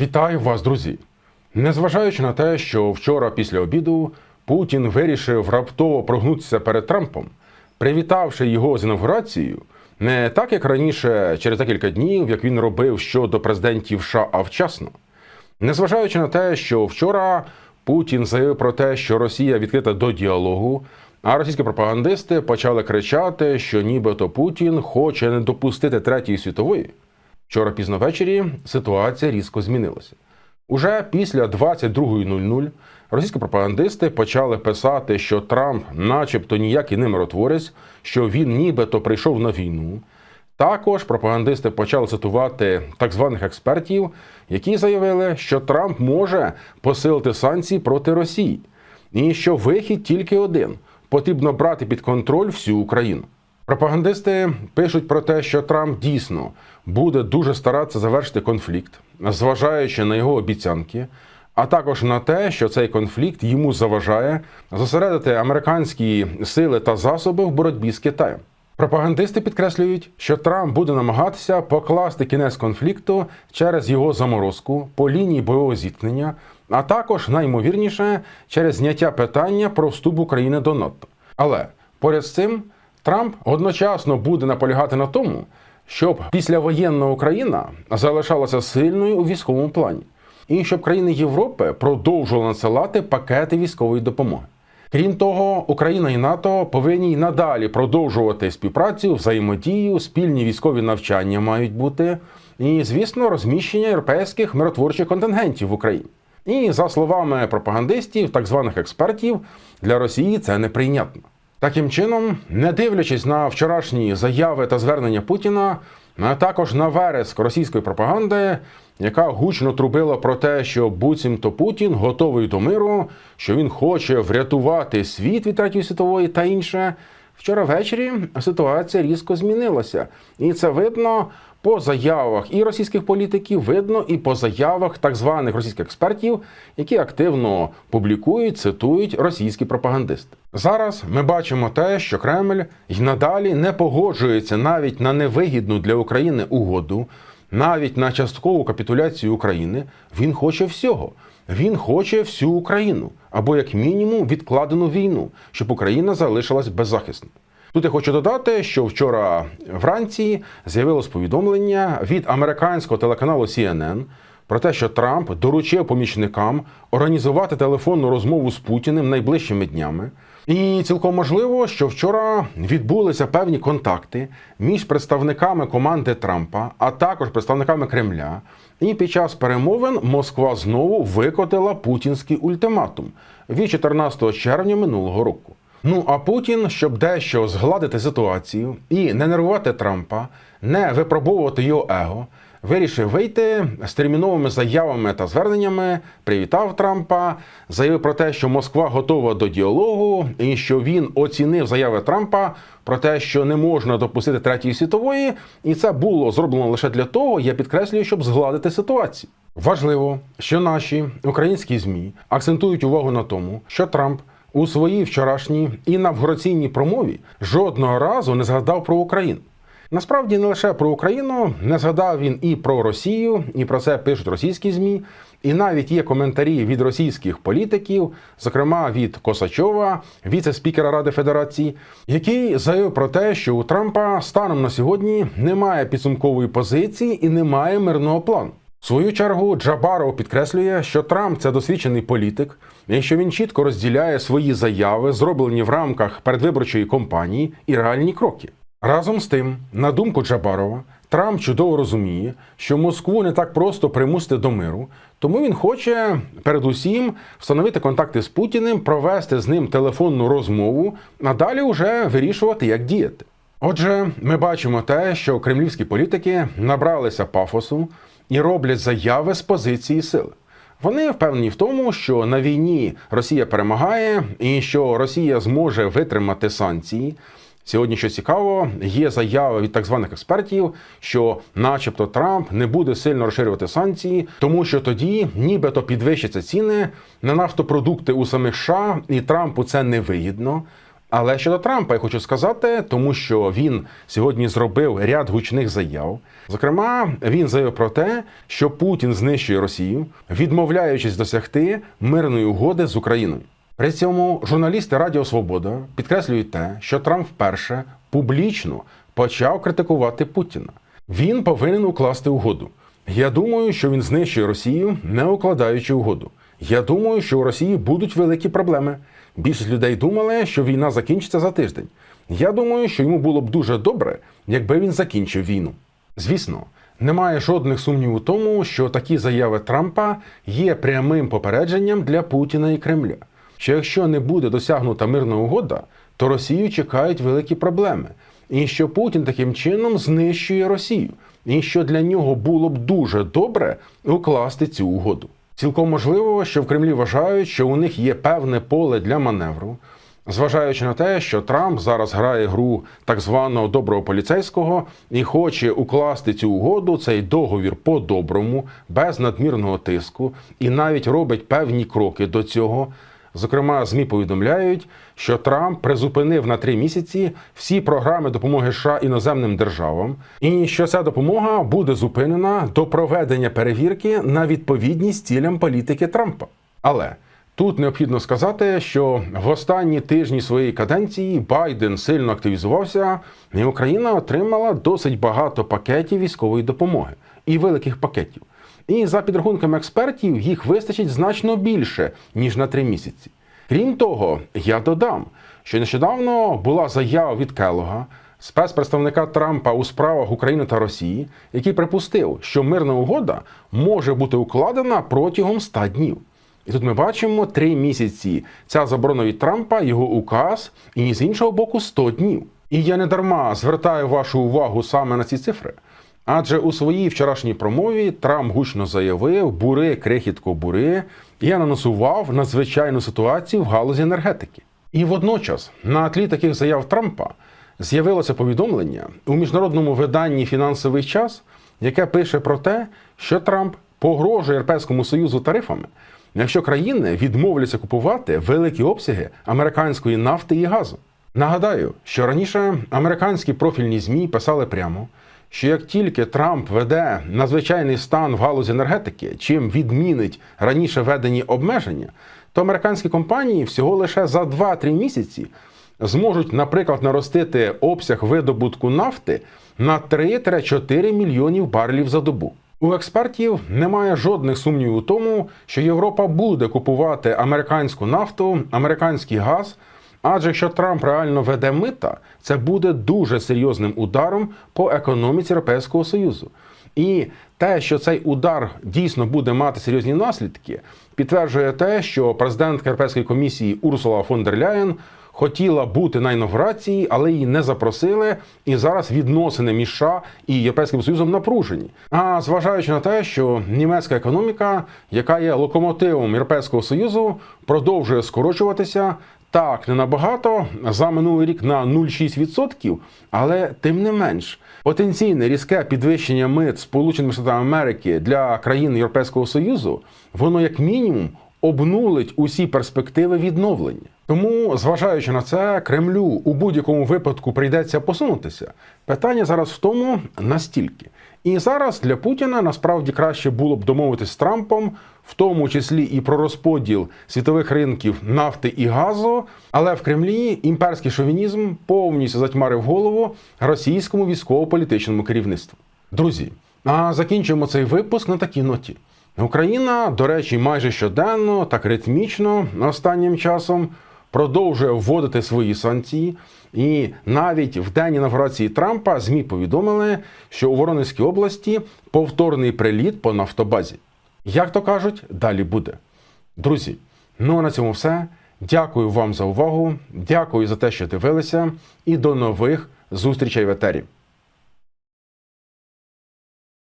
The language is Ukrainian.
Вітаю вас, друзі! Незважаючи на те, що вчора після обіду Путін вирішив раптово прогнутися перед Трампом, привітавши його з інавгурацією, не так як раніше, через декілька днів, як він робив щодо президентів США, а вчасно. Незважаючи на те, що вчора Путін заявив про те, що Росія відкрита до діалогу, а російські пропагандисти почали кричати, що нібито Путін хоче не допустити третьої світової. Вчора пізно ввечері ситуація різко змінилася. Уже після 22.00 російські пропагандисти почали писати, що Трамп, начебто, ніякий не миротворець, що він нібито прийшов на війну. Також пропагандисти почали цитувати так званих експертів, які заявили, що Трамп може посилити санкції проти Росії, і що вихід тільки один потрібно брати під контроль всю Україну. Пропагандисти пишуть про те, що Трамп дійсно буде дуже старатися завершити конфлікт, зважаючи на його обіцянки, а також на те, що цей конфлікт йому заважає зосередити американські сили та засоби в боротьбі з Китаєм. Пропагандисти підкреслюють, що Трамп буде намагатися покласти кінець конфлікту через його заморозку по лінії бойового зіткнення, а також найімовірніше через зняття питання про вступ України до НАТО. Але поряд з цим Трамп одночасно буде наполягати на тому, щоб післявоєнна Україна залишалася сильною у військовому плані, і щоб країни Європи продовжували надсилати пакети військової допомоги. Крім того, Україна і НАТО повинні й надалі продовжувати співпрацю, взаємодію, спільні військові навчання мають бути, і, звісно, розміщення європейських миротворчих контингентів в Україні. І за словами пропагандистів, так званих експертів, для Росії це неприйнятно. Таким чином, не дивлячись на вчорашні заяви та звернення Путіна, а також на вереск російської пропаганди, яка гучно трубила про те, що буцімто Путін готовий до миру, що він хоче врятувати світ від третьої світової та інше. Вчора ввечері ситуація різко змінилася, і це видно по заявах і російських політиків, видно і по заявах так званих російських експертів, які активно публікують, цитують російські пропагандисти. Зараз ми бачимо те, що Кремль й надалі не погоджується навіть на невигідну для України угоду, навіть на часткову капітуляцію України. Він хоче всього. Він хоче всю Україну або як мінімум відкладену війну, щоб Україна залишилась беззахисною. Тут я хочу додати, що вчора вранці з'явилось повідомлення від американського телеканалу CNN про те, що Трамп доручив помічникам організувати телефонну розмову з Путіним найближчими днями. І цілком можливо, що вчора відбулися певні контакти між представниками команди Трампа, а також представниками Кремля. І під час перемовин Москва знову викотила путінський ультиматум від 14 червня минулого року. Ну а Путін, щоб дещо згладити ситуацію і не нервувати Трампа, не випробовувати його его, вирішив вийти з терміновими заявами та зверненнями, привітав Трампа, заявив про те, що Москва готова до діалогу, і що він оцінив заяви Трампа про те, що не можна допустити третьої світової, і це було зроблено лише для того, я підкреслюю, щоб згладити ситуацію. Важливо, що наші українські змі акцентують увагу на тому, що Трамп. У своїй вчорашній інавгураційній промові жодного разу не згадав про Україну. Насправді не лише про Україну, не згадав він і про Росію, і про це пишуть російські змі. І навіть є коментарі від російських політиків, зокрема від Косачова, віце-спікера Ради Федерації, який заявив про те, що у Трампа станом на сьогодні немає підсумкової позиції і немає мирного плану. В свою чергу Джабаров підкреслює, що Трамп це досвідчений політик, і що він чітко розділяє свої заяви, зроблені в рамках передвиборчої кампанії, і реальні кроки. Разом з тим, на думку Джабарова, Трамп чудово розуміє, що Москву не так просто примусити до миру, тому він хоче передусім встановити контакти з Путіним, провести з ним телефонну розмову, а далі вже вирішувати, як діяти. Отже, ми бачимо те, що кремлівські політики набралися пафосу і роблять заяви з позиції сили. Вони впевнені в тому, що на війні Росія перемагає і що Росія зможе витримати санкції. Сьогодні, що цікаво, є заява від так званих експертів, що, начебто, Трамп не буде сильно розширювати санкції, тому що тоді, нібито підвищаться ціни на нафтопродукти у самих США, і Трампу це не вигідно. Але щодо Трампа я хочу сказати, тому що він сьогодні зробив ряд гучних заяв. Зокрема, він заявив про те, що Путін знищує Росію, відмовляючись досягти мирної угоди з Україною. При цьому журналісти Радіо Свобода підкреслюють те, що Трамп вперше публічно почав критикувати Путіна. Він повинен укласти угоду. Я думаю, що він знищує Росію, не укладаючи угоду. Я думаю, що у Росії будуть великі проблеми. Більшість людей думали, що війна закінчиться за тиждень. Я думаю, що йому було б дуже добре, якби він закінчив війну. Звісно, немає жодних сумнівів у тому, що такі заяви Трампа є прямим попередженням для Путіна і Кремля. Що якщо не буде досягнута мирна угода, то Росію чекають великі проблеми, і що Путін таким чином знищує Росію, і що для нього було б дуже добре укласти цю угоду. Цілком можливо, що в Кремлі вважають, що у них є певне поле для маневру, зважаючи на те, що Трамп зараз грає гру так званого доброго поліцейського і хоче укласти цю угоду, цей договір по-доброму, без надмірного тиску, і навіть робить певні кроки до цього. Зокрема, змі повідомляють, що Трамп призупинив на три місяці всі програми допомоги США іноземним державам, і що ця допомога буде зупинена до проведення перевірки на відповідність цілям політики Трампа. Але тут необхідно сказати, що в останні тижні своєї каденції Байден сильно активізувався, і Україна отримала досить багато пакетів військової допомоги і великих пакетів. І за підрахунками експертів, їх вистачить значно більше ніж на три місяці. Крім того, я додам, що нещодавно була заява від Келога, спецпредставника Трампа у справах України та Росії, який припустив, що мирна угода може бути укладена протягом 100 днів. І тут ми бачимо три місяці. Ця заборона від Трампа, його указ, і з іншого боку 100 днів. І я не дарма звертаю вашу увагу саме на ці цифри. Адже у своїй вчорашній промові Трамп гучно заявив, бури, крихітко бури, і анонсував надзвичайну ситуацію в галузі енергетики. І водночас, на тлі таких заяв Трампа, з'явилося повідомлення у міжнародному виданні Фінансовий час, яке пише про те, що Трамп погрожує Європейському Союзу тарифами, якщо країни відмовляться купувати великі обсяги американської нафти і газу. Нагадаю, що раніше американські профільні ЗМІ писали прямо, що як тільки Трамп веде надзвичайний стан в галузі енергетики, чим відмінить раніше введені обмеження, то американські компанії всього лише за 2-3 місяці зможуть, наприклад, наростити обсяг видобутку нафти на 3-4 мільйонів барелів за добу. У експертів немає жодних сумнівів у тому, що Європа буде купувати американську нафту, американський газ. Адже якщо Трамп реально веде мита, це буде дуже серйозним ударом по економіці Європейського Союзу. І те, що цей удар дійсно буде мати серйозні наслідки, підтверджує те, що президентка Європейської комісії Урсула фон дер Ляєн хотіла бути на інавгурації, але її не запросили. І зараз відносини між США і Європейським Союзом напружені. А зважаючи на те, що німецька економіка, яка є локомотивом Європейського Союзу, продовжує скорочуватися. Так, не набагато за минулий рік на 0,6%, але тим не менш потенційне різке підвищення мит Сполучених Штатів Америки для країн Європейського Союзу, воно як мінімум обнулить усі перспективи відновлення. Тому, зважаючи на це, Кремлю у будь-якому випадку прийдеться посунутися. Питання зараз в тому, настільки. І зараз для Путіна насправді краще було б домовитися з Трампом, в тому числі і про розподіл світових ринків нафти і газу. Але в Кремлі імперський шовінізм повністю затьмарив голову російському військово-політичному керівництву. Друзі, а закінчуємо цей випуск на такій ноті. Україна, до речі, майже щоденно, так ритмічно останнім часом продовжує вводити свої санкції. І навіть в день інавгурації Трампа ЗМІ повідомили, що у Воронезькій області повторний приліт по нафтобазі. Як то кажуть, далі буде. Друзі, ну а на цьому все. Дякую вам за увагу. Дякую за те, що дивилися, і до нових зустрічей в етері.